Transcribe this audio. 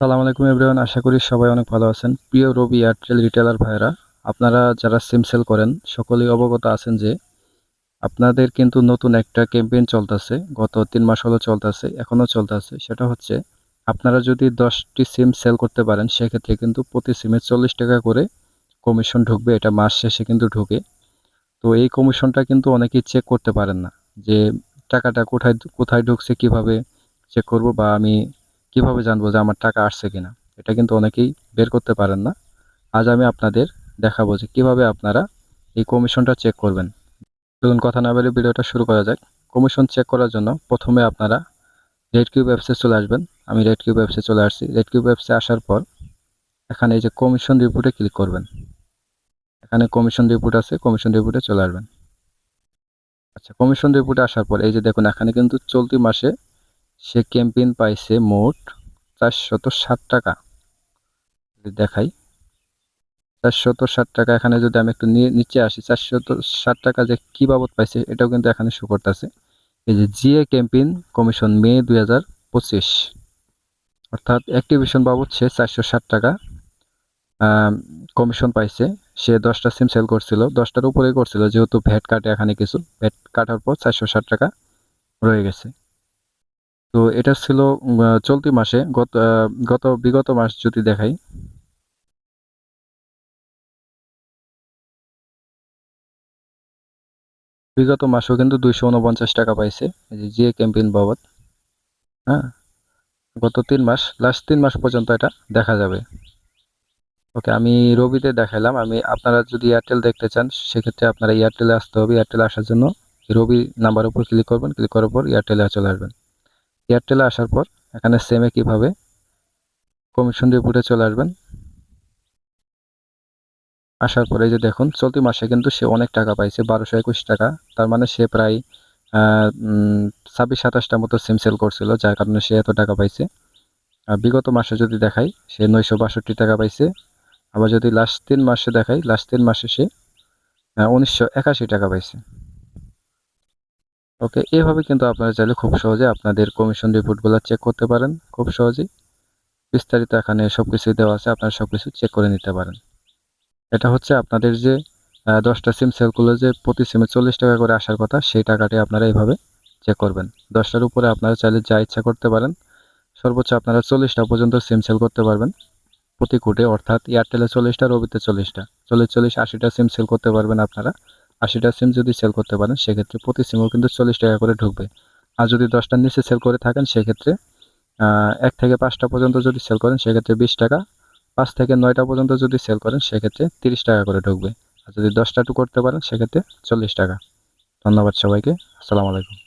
সালাম আলাইকুম এভরিওয়ান, আশা করি সবাই অনেক ভালো আছেন। প্রিয় রবি এয়ারটেল রিটেলার ভাইরা আপনারা যারা সিম সেল করেন, সকলেই অবগত আছেন যে আপনাদের কিন্তু নতুন একটা ক্যাম্পেইন চলতেছে। গত তিন মাস হলো চলতেছে, এখনও চলতেছে। সেটা হচ্ছে, আপনারা যদি দশটি সিম সেল করতে পারেন, সেক্ষেত্রে কিন্তু প্রতি সিমে চল্লিশ টাকা করে কমিশন ঢুকবে। এটা মাস শেষে কিন্তু ঢুকে। তো এই কমিশনটা কিন্তু অনেকেই চেক করতে পারেন না যে টাকাটা কোথায় কোথায় ঢুকছে, কীভাবে চেক করব বা আমি কীভাবে জানব যে আমার টাকা আসছে কিনা? এটা কিন্তু অনেকেই বের করতে পারেন না। আজ আমি আপনাদের দেখাবো যে কীভাবে আপনারা এই কমিশনটা চেক করবেন। দেখুন কথা না বলে ভিডিওটা শুরু করা যাক। কমিশন চেক করার জন্য প্রথমে আপনারা রেড কিউব অ্যাপসে চলে আসবেন। আমি রেড কিউব অ্যাপসে চলে আসছি। রেড কিউব অ্যাপসে আসার পর এখানে এই যে কমিশন রিপোর্টে ক্লিক করবেন। এখানে কমিশন রিপোর্ট আছে। কমিশন রিপোর্টে চলে আসবেন। আচ্ছা কমিশন রিপোর্টে আসার পর এই যে দেখুন, এখানে কিন্তু চলতি মাসে সে ক্যাম্পেইন পাইছে মোট চারশত ষাট টাকা। দেখাই, চারশত ষাট টাকা এখানে যদি আমি একটু নিচে আসি, চারশত ষাট টাকা যে কী বাবদ পাইছে এটাও কিন্তু এখানে শো করতেছে। এই যে জিএ ক্যাম্পেইন কমিশন মে দুই হাজার পঁচিশ। অর্থাৎ অ্যাক্টিভেশন বাবদ সে চারশো ষাট টাকা কমিশন পাইছে। সে দশটা সিম সেল করছিল, দশটার উপরেই করছিল, যেহেতু ভ্যাট কাটে এখানে কিছু, ভ্যাট কাটার পর চারশো ষাট টাকা রয়ে গেছে। তো এটা ছিল চলতি মাসে। গত গত, বিগত মাস যদি দেখাই। বিগত মাসেও কিন্তু দুইশো উনপঞ্চাশ টাকা পাইছে জিএ ক্যাম্পেইন বাবদ। হ্যাঁ? গত তিন মাস, লাস্ট তিন মাস পর্যন্ত এটা দেখা যাবে। ওকে, আমি রবিতে দেখাইলাম। আমি, আপনারা যদি এয়ারটেল দেখতে চান, সেক্ষেত্রে আপনারা এয়ারটেলে আসতে হবে। এয়ারটেলে আসার জন্য রবি নাম্বার উপর ক্লিক করবেন। ক্লিক করার পর এয়ারটেলে চলে আসবেন। এয়ারটেলে আসার পর এখানে সেমে কীভাবে কমিশন রিপোর্টে চলে আসবেন? আসার পরে যে দেখুন, চলতি মাসে কিন্তু সে অনেক টাকা পাইছে, বারোশো একুশ টাকা। তার মানে সে প্রায় ছাব্বিশ সাতাশটা মতো সিম সেল করছিল, যার কারণে সে এত টাকা পাইছে। আর বিগত মাসে যদি দেখাই, সে নয়শো বাষট্টি টাকা পাইছে। আবার যদি লাস্ট তিন মাসে দেখাই লাস্ট তিন মাসে সে উনিশশো একাশি টাকা পাইছে। ওকে, এভাবে কিন্তু আপনারা চাইলে খুব সহজে আপনাদের কমিশন রিপোর্টগুলো চেক করতে পারেন, খুব সহজেই। বিস্তারিত এখানে সব কিছুই দেওয়া আছে, আপনারা সব কিছু চেক করে নিতে পারেন। এটা হচ্ছে আপনাদের যে দশটা সিম সেলগুলো যে প্রতি সিমে চল্লিশ টাকা করে আসার কথা, সেই টাকাটি আপনারা এইভাবে চেক করবেন। দশটার উপরে আপনারা চাইলে যা ইচ্ছা করতে পারেন, সর্বোচ্চ আপনারা চল্লিশটা পর্যন্ত সিম সেল করতে পারবেন। প্রতি কোটে অর্থাৎ এয়ারটেলে চল্লিশটা রবিতে চল্লিশটা। চল্লিশ চল্লিশ, আশিটা সিম সেল করতে পারবেন আপনারা। আশিটা সিম যদি সেল করতে পারেন, সেক্ষেত্রে প্রতি সিমও কিন্তু চল্লিশ টাকা করে ঢুকবে। আর যদি দশটার নিচে সেল করে থাকেন, সেক্ষেত্রে এক থেকে পাঁচটা পর্যন্ত যদি সেল করেন, সেক্ষেত্রে বিশ টাকা। পাঁচ থেকে নয়টা পর্যন্ত যদি সেল করেন, সেক্ষেত্রে তিরিশ টাকা করে ঢুকবে। আর যদি দশটা টু করতে পারেন, সেক্ষেত্রে চল্লিশ টাকা। ধন্যবাদ সবাইকে। আসসালামু আলাইকুম।